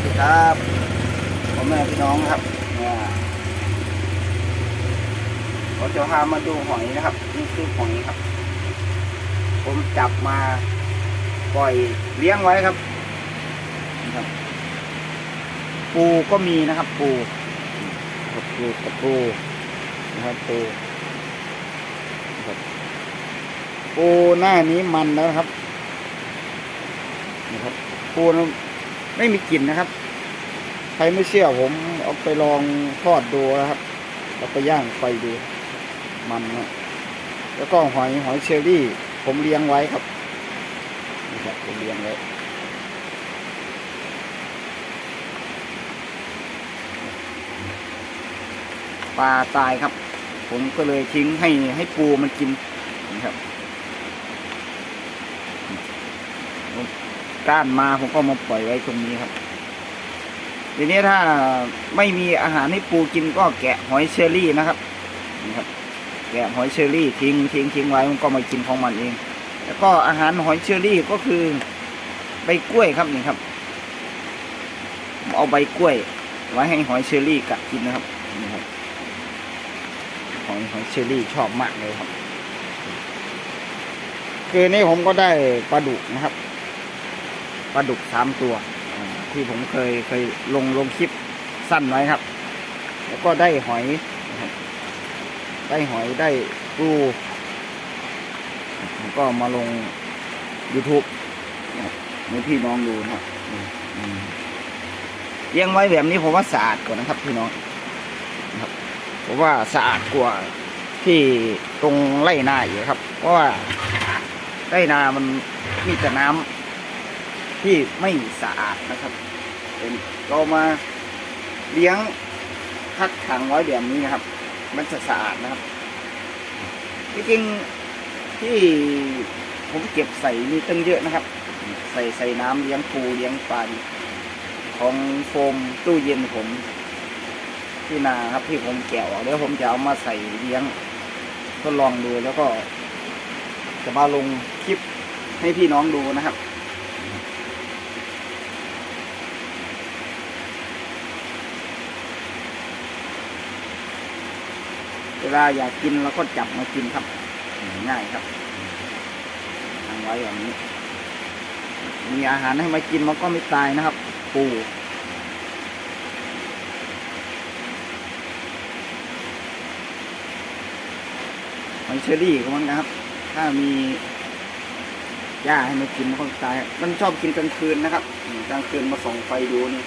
สดีครับพ่อแม่พี่น้องครับเนี่ยเราจะพามาดูหอยนะครับ นี่คือหอยครับ ผมจับมาปล่อยเลี้ยงไว้ครับนะครับ ปูก็มีนะครับ ปูกับปูกับปูนะครับปูปูหน้านี้มันแล้วครับนะครับปูนั้น ไม่มีกลิ่นนะครับ ใครไม่เชื่อผมเอาไปลองทอดดูนะครับแล้วไปย่างไฟดูมันนะแล้วก็หอยหอยเชอรี่ ผมเลี้ยงไว้ครับนี่ครับผมเลี้ยงไว้ปลาตายครับ ผมก็เลยทิ้งให้ให้ปูมันกินนะครับ ก้านมาผมก็มาปล่อยไว้ตรงนี้ครับ ทีนี้ถ้าไม่มีอาหารให้ปูกินก็แกะหอยเชอรี่นะครับนี่ครับ แกะหอยเชอรี่ทิ้งทิ้งทิ้งไว้มันก็มากินของมันเอง แล้วก็อาหารหอยเชอรี่ก็คือใบกล้วยครับนี่ครับเอาใบกล้วย ไว้ให้หอยเชอรี่กัดกินนะครับนี่ครับหอยหอยเชอรี่ชอบมากเลยครับ คือนี่ผมก็ได้ปลาดุกนะครับ ปลาดุกสามตัว ที่ผมเคยเคยลงลงคลิปสั้นไว้ครับ แล้วก็ได้หอย ได้หอยได้ปูผมก็มาลง YouTube นะครับให้พี่น้องดูนะครับเลี้ยงไว้แบบนี้ผมว่าสะอาดกว่านะครับพี่น้องเพราะว่าสะอาดกว่าที่ตรงไร่นาอยู่ครับ เพราะว่าไร่นามันมีแต่น้ำ ที่ไม่สะอาดนะครับเป็นเรามาเลี้ยงพักขังไว้แบบนี้นะครับ มันจะสะอาดนะครับที่จริงที่ผมเก็บใส่นี่ตั้งเยอะนะครับ ใส่ใส่น้ำเลี้ยงปูเลี้ยงปลาของโฟมตู้เย็นผมที่นาครับที่ผมแกะออกเดี๋ยวผมจะเอามาใส่เลี้ยงทดลองดูแล้วก็จะมาลงคลิปให้พี่น้องดูนะครับ เวลาอยากกินเราก็จับมากินครับ ง่ายครับทางไว้อย่างนี้ มีอาหารให้มากินมันก็ไม่ตายนะครับ ปูหอยเชอรี่ก็มันนะครับ ถ้ามีหญ้าให้มันกินมันก็ตาย มันชอบกินกลางคืนนะครับ กลางคืนมาส่องไฟดูนี่